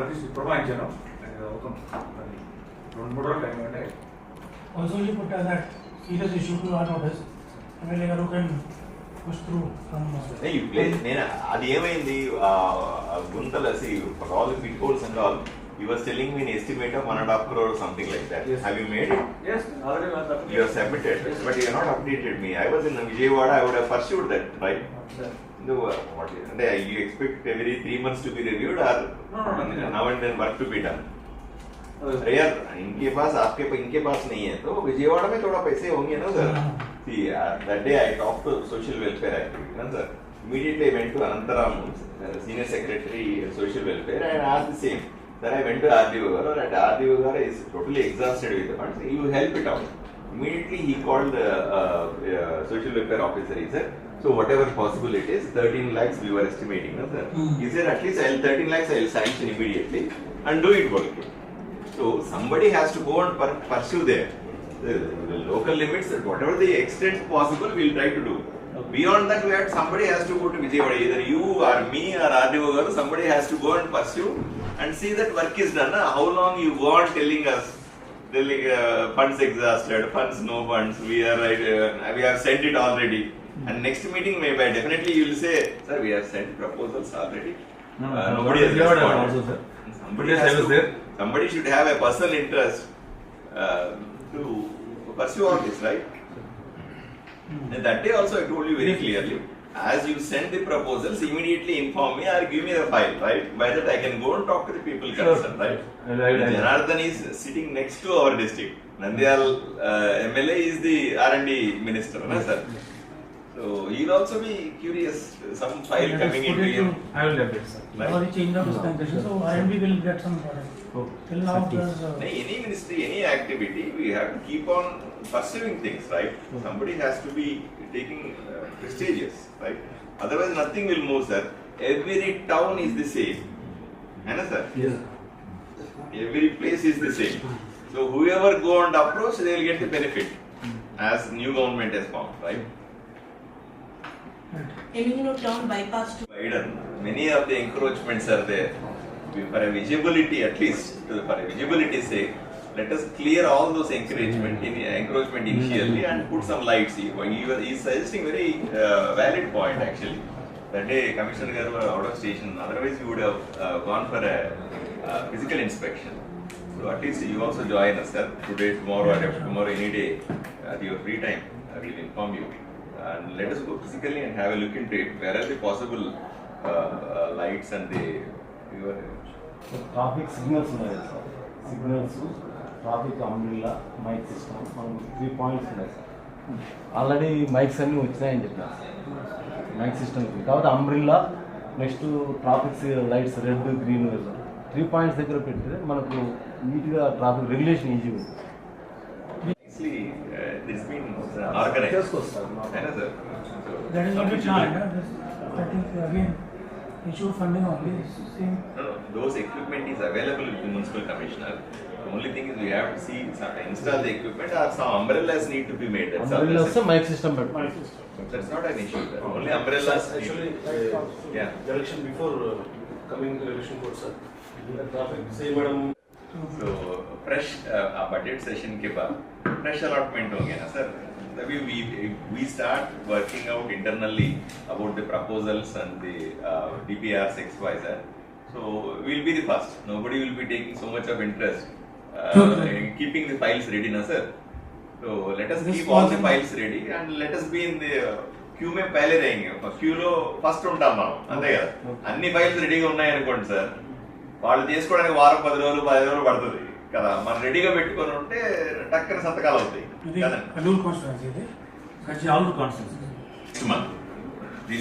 At least ఇప్పుడు రెండు మూడు రోజులు టైం అంటే put uh, that serious issue to our notice. గారు you నేను అది ఏమైంది? గుంతలసి అసి for all fit holes and all you were selling mean estimate of one and half crore something like that Yes. Have you made S already you have submitted but you not updated me I was in Vijayawada I would have pursued that right అంటే you expect every three months to be reviewed or no no no. now and then work to be done. यार इनके पास आपके इनके पास नहीं है तो विजयवाड़ा में थोड़ा पैसे होंगे ना sir day I talk to social welfare I ना sir immediately went to Anantaram senior secretary social welfare and आज the same that I went to RDO गार और एट आरडीओ गार is totally exhausted with you help it out immediately he called the uh, uh, social welfare officer he said so whatever possible it is 13 lakhs we were estimating na sir Hmm. he said at least I'll 13 lakhs I'll sanction immediately and do it work. so somebody has to go and pursue there. The, the local limits, whatever the extent possible, we'll try to do. Beyond that, we have somebody has to go to Vijayawada. Either you or me or RDO somebody has to go and pursue and see that work is done. How long you go on telling us, telling uh, funds exhausted, funds no funds, we are right, uh, we have sent it already. And next meeting, maybe definitely you will say, sir, we have sent proposals already. No, Uh, nobody has responded. also, sir. Somebody Yes, has to- there. Somebody should have a personal interest uh, to pursue all this, right? Hmm. And that day also I told you very clearly, as you send the proposals, immediately inform me or give me the file, right? By that I can go and talk to the people Sure. concerned, right? I- I- Janardhan is sitting next to our district. Nandyal uh, MLA is the R&D minister, no, sir? So he'll also be curious, some file Let coming put into it to- I will update, sir. Right. Or the change of dispensation, so RMB will get some product. Oh, Till now, there's, uh, No, any ministry, any activity, we have to keep on pursuing things, right? Somebody has to be taking uh, prestigious, right? Otherwise, nothing will move, sir. Every town is the same. Anna, sir? Yes. Every place is the same. So whoever go and approach, they will get the benefit as new government has formed, right? Any town bypass to Biden, many of the encroachments are there. For a visibility, at least for a visibility sake, let us clear all those encroachment in encroachment initially and put some lights. He, he was is suggesting very uh, valid point actually. That day, Commissioner Garu were out of station. Otherwise, you would have uh, gone for a uh, physical inspection. So at least you also join us, sir. Today, tomorrow, or tomorrow, any day at your free time. I will inform you. And let us go physically and have a look into it. Where are the possible uh, uh, lights and the your, traffic signals ఉన్నాయి sir signals traffic umbrella mike system మనం three points ఉన్నాయి sir already mics అన్నీ వచ్చినాయని చెప్పినారు sir mike system కాబట్టి umbrella next traffic lights red green three points దగ్గర పెడితే మనకు నీట్గా ట్రాఫిక్ రెగ్యులేషన్ ఈజీగా ఉంటుంది organized. Just for sir. है ना sir? That is what we planned. That is again issue funding only. Same. No, no. Those equipment is available with the municipal commissioner. The only thing is we have to see install the equipment or some umbrellas need to be made. That's all. Umbrellas the mic system, but mic system. That's not an issue. Sir. Only umbrellas. Actually, uh, yeah. The election before uh, coming to election court, sir. The traffic, say, madam. तो fresh budget session के बाद fresh allotment हो गया ना sir we, we, we start working out internally about the proposals and the uh, DPRs X Y Z. So we'll be the first. Nobody will be taking so much of interest uh, in keeping the files ready, na sir. So let us keep all the files ready and let us be in the uh, queue మేము పైలే రేంగే క్యూలో first ఉంటాం మనం అంతే కదా అన్ని files రెడీగా ఉన్నాయనుకోండి సార్ వాళ్ళు చేసుకోవడానికి వారం పది రోజులు పది రోజులు పడుతుంది కదా మనం రెడీగా పెట్టుకొని ఉంటే టక్కన సంతకాలు అవుతాయి. ఇది కదండి. కాన్స్టిట్యున్సీ